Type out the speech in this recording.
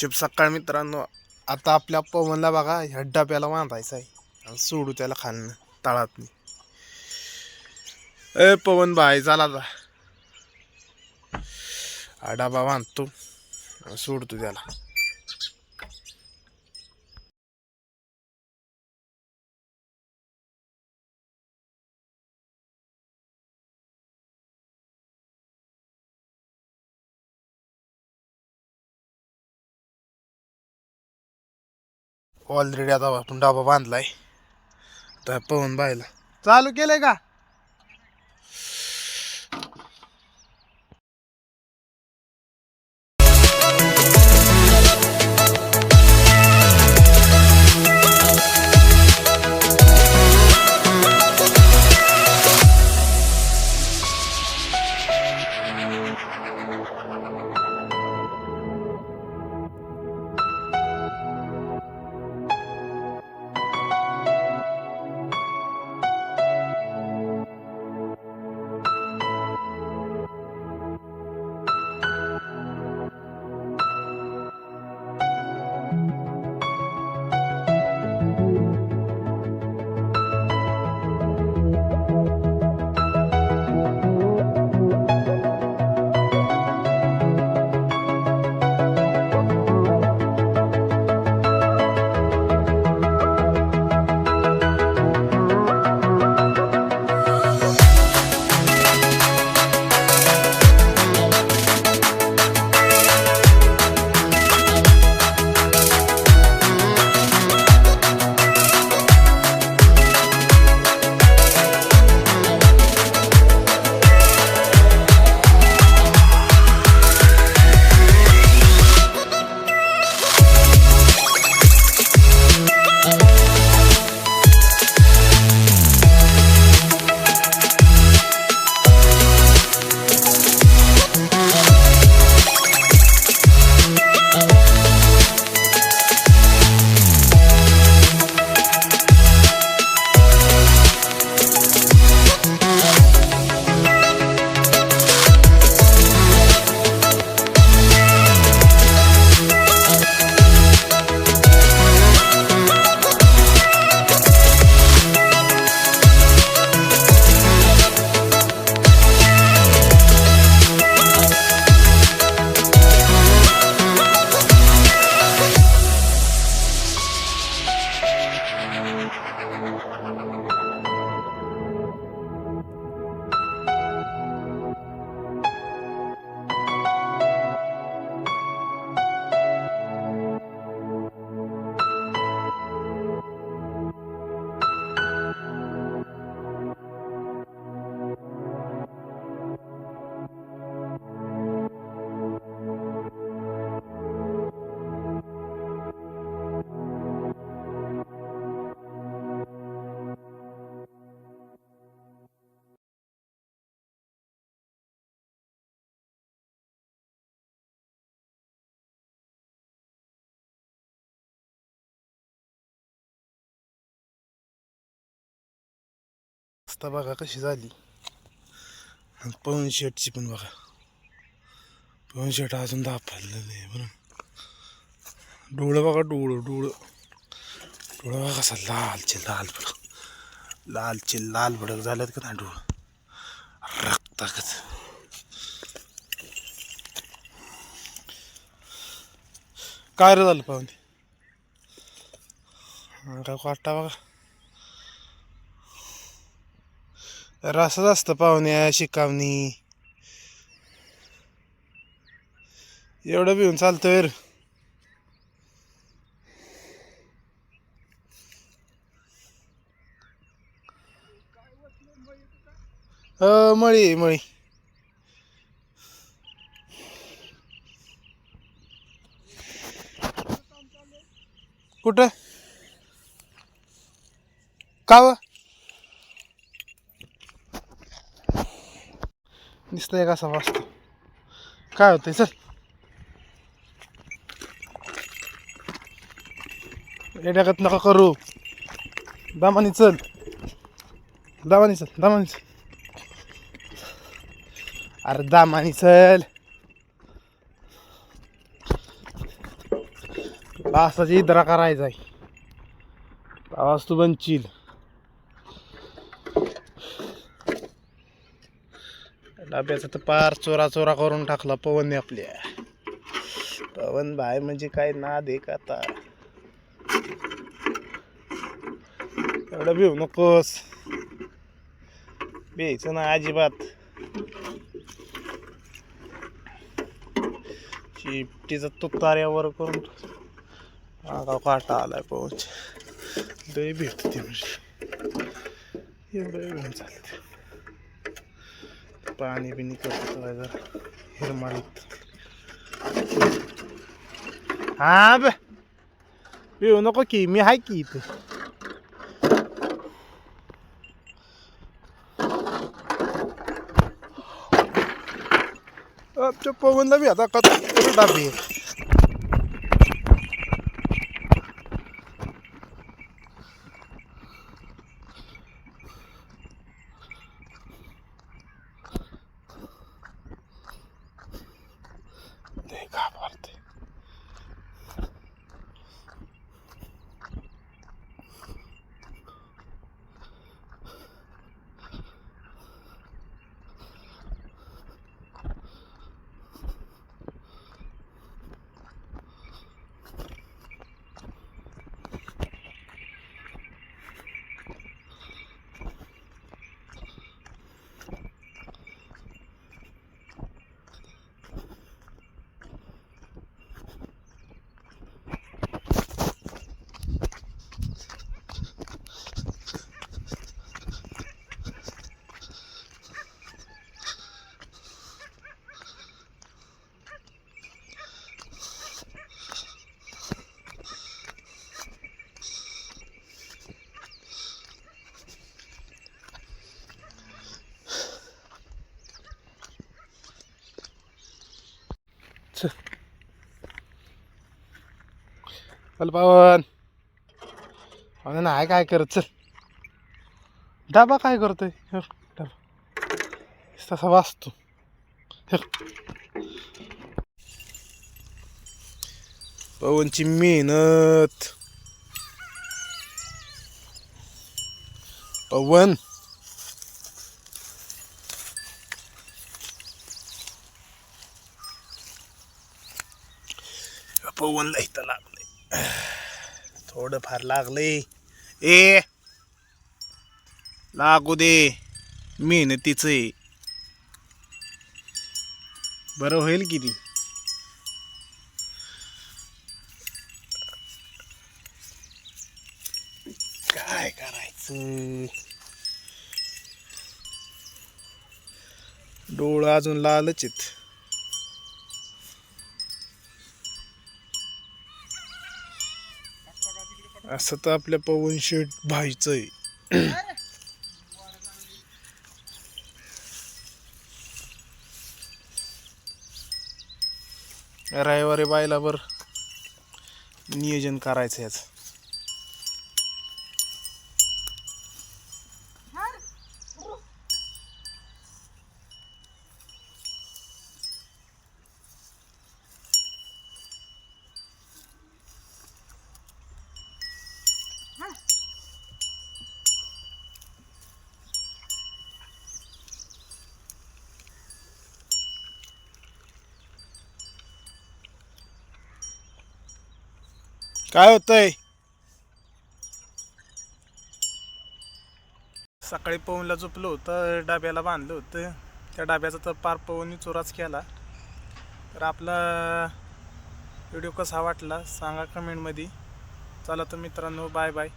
शुभ सकाळ मित्रांनो. आता आपल्या पवनला बघा ह्या डब्याला बांधायचा आहे. आणि सोडू त्याला खाणं तळात ए पवन बाय झाला आता हा डबा बांधतो. सोडतो त्याला. ऑलरेडी आता आपण डबा बांधलाय. आता पवन बायला चालू केलंय का? आता बघा कशी झाली. आणि पवन शर्टची पण बघा. पवन शर्ट अजून दाखवलेलं नाही म्हणून डोळं बघा डोळं डोळं. डोळं बघा कसा लालचे लाल भडक लालचे लाल भडक झालेत का ना डोळं. रक्तागत. काय रे झालं पाहुणे? का काय वाटता बघा. रसच असतं पाहुण्या शिकावणी. एवढं भिवून चालतं रे. मळी मळी. कुठं? का दिसतंय कसा वाजतो काय होतंय? चल. येड्यागत नका करू. दामानी चल. दामानी चल दामानी चल. अरे दामानी चल. लास्टाची इद्रा करायचा आहे आवाज तू बनशील. डब्याचा तर पार चोरा चोरा करून टाकला पवनने आपल्या पवन भाय म्हणजे काय नाद दे का आता? एवढं भिऊ नकोस. भ्यायचं ना अजिबात. शिफ्टीचा तुतार्यावर करून आगाव काटा आलाय पवन लय भेटते म्हणजे. एवढं घेऊन चालते पाणी बिनी करतो जर जरा. हिरमाळीत. हा बे. येऊ नको की मी आहे की इथे. पवनला बी आता कथा डाबी. चल पवन. पवन नाही काय करत? चल. दाबा काय करतोय? हे तसा वाचतो. पवनची मेहनत. पवन. पवनला इथं लागलं थोडं फार लागलंय. ए लागू दे. मेहनतीच आहे. बरं होईल किती काय करायचं? डोळा अजून लालच आहेत. असं तर आपल्या पवन शेट भाईचं आहे रविवारी बायला बर नियोजन करायचं याच. काय होतंय? सकाळी पवनला झोपलो होतं डाब्याला बांधलं होतं. त्या डाब्याचा तर पार पवननी चोराच केला. तर आपला व्हिडिओ कसा वाटला सांगा कमेंटमध्ये. चला तर मित्रांनो बाय बाय.